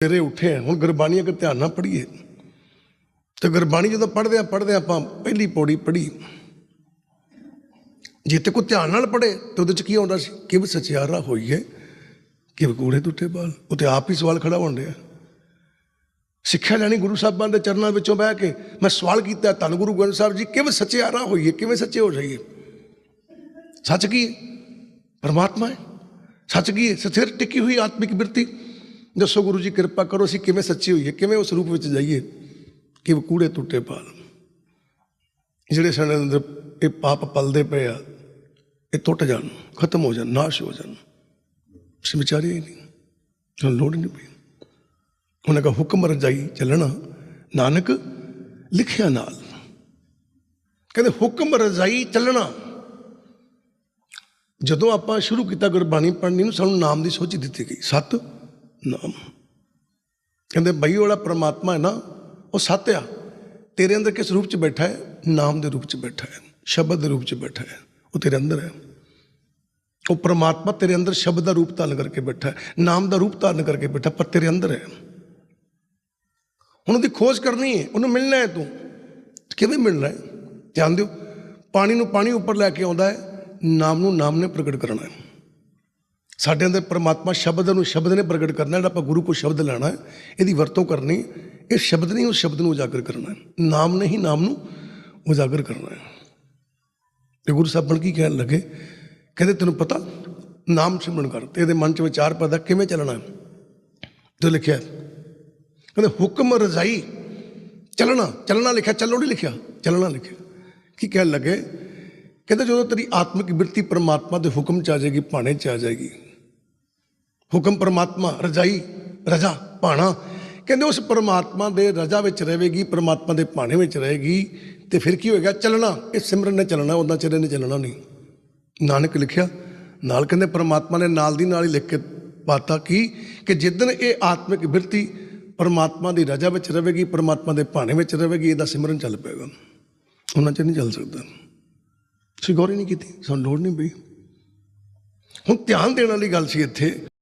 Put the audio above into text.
ਤੇਰੇ ਉੱਠੇ ਹੁਣ ਗੁਰਬਾਣੀ ਅਗਰ ਧਿਆਨ ਨਾਲ ਪੜ੍ਹੀਏ। ਤੇ ਗੁਰਬਾਣੀ ਜਦੋਂ ਪੜ੍ਹਦੇ ਆ ਪੜ੍ਹਦੇ ਆਪਾਂ ਪਹਿਲੀ ਪੌੜੀ ਪੜ੍ਹੀ। ਜੇ ਤੇ ਕੋਈ ਧਿਆਨ ਨਾਲ ਪੜ੍ਹੇ, ਤੇ ਉਹਦੇ ਚ ਕੀ ਆਉਂਦਾ ਸੀ? ਕਿ ਵੀ ਸਚਿਆਰਾ ਹੋਈਏ ਕਿ ਕੂੜੇ ਟੁੱਟੇ ਬਾਲ। ਉਹ ਤੇ ਆਪ ਹੀ ਸਵਾਲ ਖੜਾ ਹੋਣ ਡਿਆ। ਸਿੱਖਿਆ ਲੈਣੀ ਗੁਰੂ ਸਾਹਿਬਾਨ ਦੇ ਚਰਨਾਂ ਵਿੱਚੋਂ ਬਹਿ ਕੇ ਮੈਂ ਸਵਾਲ ਕੀਤਾ, ਧੰਨ ਗੁਰੂ ਗ੍ਰੰਥ ਸਾਹਿਬ ਜੀ, ਕਿਵੇਂ ਸੱਚਿਆਰਾ ਹੋਈਏ ਕਿਵੇਂ ਸੱਚੇ ਹੋ ਜਾਈਏ? ਸੱਚ ਕੀ ਪਰਮਾਤਮਾ ਹੈ ਸੱਚ ਕੀ ਹੈ ਸਥਿਰ ਟਿਕੀ ਹੋਈ ਆਤਮਿਕ ਬਿਰਤੀ। ਦੱਸੋ ਗੁਰੂ ਜੀ, ਕਿਰਪਾ ਕਰੋ, ਅਸੀਂ ਕਿਵੇਂ ਸੱਚੇ ਹੋਈਏ? ਕਿਵੇਂ ਉਸ ਰੂਪ ਵਿੱਚ ਜਾਈਏ ਕਿ ਕੂੜੇ ਟੁੱਟੇ ਪਾਲ? ਜਿਹੜੇ ਸਾਡੇ ਅੰਦਰ ਇਹ ਪਾਪ ਪਲਦੇ ਪਏ ਆ, ਇਹ ਟੁੱਟ ਜਾਣ, ਖਤਮ ਹੋ ਜਾਣ, ਨਾਸ਼ ਹੋ ਜਾਣ। ਅਸੀਂ ਵਿਚਾਰੇ ਹੀ ਨਹੀਂ, ਸਾਨੂੰ ਲੋੜ ਨਹੀਂ ਪਈ। ਉਹਨਾਂ ਦਾ ਹੁਕਮ ਰਜਾਈ ਚੱਲਣਾ, ਨਾਨਕ ਲਿਖਿਆ ਨਾਲ। ਕਹਿੰਦੇ ਹੁਕਮ ਰਜਾਈ ਚੱਲਣਾ। ਜਦੋਂ ਆਪਾਂ ਸ਼ੁਰੂ ਕੀਤਾ ਗੁਰਬਾਣੀ ਪੜ੍ਹਨੀ ਨੂੰ, ਸਾਨੂੰ ਨਾਮ ਦੀ ਸੋਚ ਦਿੱਤੀ ਗਈ। ਸਤ ਨਾਮ। ਕਹਿੰਦੇ, ਬਈ ਵਾਲਾ ਪ੍ਰਮਾਤਮਾ ਹੈ ਨਾ, ਉਹ ਸੱਤ ਆ। ਤੇਰੇ ਅੰਦਰ ਕਿਸ ਰੂਪ ਚ ਬੈਠਾ ਹੈ? ਨਾਮ ਦੇ ਰੂਪ ਚ ਬੈਠਾ ਹੈ, ਸ਼ਬਦ ਦੇ ਰੂਪ ਚ ਬੈਠਾ ਹੈ। ਉਹ ਤੇਰੇ ਅੰਦਰ ਹੈ। ਉਹ ਪ੍ਰਮਾਤਮਾ ਤੇਰੇ ਅੰਦਰ ਸ਼ਬਦ ਦਾ ਰੂਪ ਧਾਰਨ ਕਰਕੇ ਬੈਠਾ ਹੈ, ਨਾਮ ਦਾ ਰੂਪ ਧਾਰਨ ਕਰਕੇ ਬੈਠਾ ਪਰ ਤੇਰੇ ਅੰਦਰ ਹੈ। ਹੁਣ ਉਹਦੀ ਖੋਜ ਕਰਨੀ ਹੈ, ਉਹਨੂੰ ਮਿਲਣਾ ਹੈ ਤੂੰ। ਕਿਵੇਂ ਮਿਲਣਾ ਹੈ? ਧਿਆਨ ਦਿਓ, ਪਾਣੀ ਨੂੰ ਪਾਣੀ ਉੱਪਰ ਲੈ ਕੇ ਆਉਂਦਾ ਹੈ, ਨਾਮ ਨੂੰ ਨਾਮ ਨੇ ਪ੍ਰਗਟ ਕਰਨਾ ਹੈ। ਸਾਡੇ ਅੰਦਰ ਪਰਮਾਤਮਾ ਸ਼ਬਦ ਨੂੰ ਸ਼ਬਦ ਨੇ ਪ੍ਰਗਟ ਕਰਨਾ, ਜਿਹੜਾ ਆਪਾਂ ਗੁਰੂ ਕੋ ਸ਼ਬਦ ਲੈਣਾ ਹੈ, ਇਹਦੀ ਵਰਤੋਂ ਕਰਨੀ ਇਹ ਸ਼ਬਦ ਨਹੀਂ, ਉਸ ਸ਼ਬਦ ਨੂੰ ਉਜਾਗਰ ਕਰਨਾ ਹੈ। ਨਾਮ ਨੇ ਹੀ ਨਾਮ ਨੂੰ ਉਜਾਗਰ ਕਰਨਾ ਹੈ। ਤੇ ਗੁਰੂ ਸਾਹਿਬ ਬਣ ਕੀ ਕਹਿਣ ਲੱਗੇ, ਕਹਿੰਦੇ ਤੈਨੂੰ ਪਤਾ, ਨਾਮ ਸਿਮਰਨ ਕਰ, ਤੇ ਇਹਦੇ ਮਨ ਚ ਵਿਚਾਰ ਪੈਦਾ ਕਿਵੇਂ ਚੱਲਣਾ ਹੈ? ਲਿਖਿਆ, ਕਹਿੰਦੇ ਹੁਕਮ ਰਜ਼ਾਈ, ਚੱਲਣਾ ਚੱਲਣਾ ਲਿਖਿਆ, ਚੱਲੋ ਨਹੀਂ ਲਿਖਿਆ, ਚੱਲਣਾ ਲਿਖਿਆ। ਕੀ ਕਹਿਣ ਲੱਗੇ? ਕਹਿੰਦੇ ਜਦੋਂ ਤੇਰੀ ਆਤਮਿਕ ਬਿਰਤੀ ਪਰਮਾਤਮਾ ਦੇ ਹੁਕਮ ਚ ਆ ਜਾਏਗੀ, ਭਾਣੇ ਚ ਆ ਜਾਏਗੀ ਹੁਕਮ ਪਰਮਾਤਮਾ, ਰਜਾਈ, ਰਜਾ, ਭਾਣਾ। ਕਹਿੰਦੇ ਉਸ ਪਰਮਾਤਮਾ ਦੇ ਰਜਾ ਵਿੱਚ ਰਹੇਗੀ, ਪਰਮਾਤਮਾ ਦੇ ਭਾਣੇ ਵਿੱਚ ਰਹੇਗੀ। ਤੇ ਫਿਰ ਕੀ ਹੋਏਗਾ? ਚੱਲਣਾ। ਇਹ ਸਿਮਰਨ ਨੇ ਚੱਲਣਾ ਉਹਨਾਂ ਚਿਰ ਨੇ ਚੱਲਣਾ ਨਹੀਂ। ਨਾਨਕ ਲਿਖਿਆ, ਨਾਲ ਕਹਿੰਦੇ ਪਰਮਾਤਮਾ ਨੇ ਨਾਲ ਦੀ ਨਾਲ ਹੀ ਲਿਖ ਕੇ ਪਾਤਾ ਕੀ? ਕਿ ਜਿੱਦਨ ਇਹ ਆਤਮਿਕ ਬਿਰਤੀ ਪਰਮਾਤਮਾ ਦੀ ਰਜਾ ਵਿੱਚ ਰਹੇਗੀ, ਪਰਮਾਤਮਾ ਦੇ ਭਾਣੇ ਵਿੱਚ ਰਹੇਗੀ, ਇਹਦਾ ਸਿਮਰਨ ਚੱਲ ਪਏਗਾ। ਉਹਨਾਂ ਚ ਨਹੀਂ ਚੱਲ ਸਕਦਾ। ਅਸੀਂ ਗੌਰ ਹੀ ਨਹੀਂ ਕੀਤੀ, ਸਾਨੂੰ ਲੋੜ ਨਹੀਂ ਪਈ। ਹੁਣ ਧਿਆਨ ਦੇਣ ਵਾਲੀ ਗੱਲ ਸੀ ਇੱਥੇ।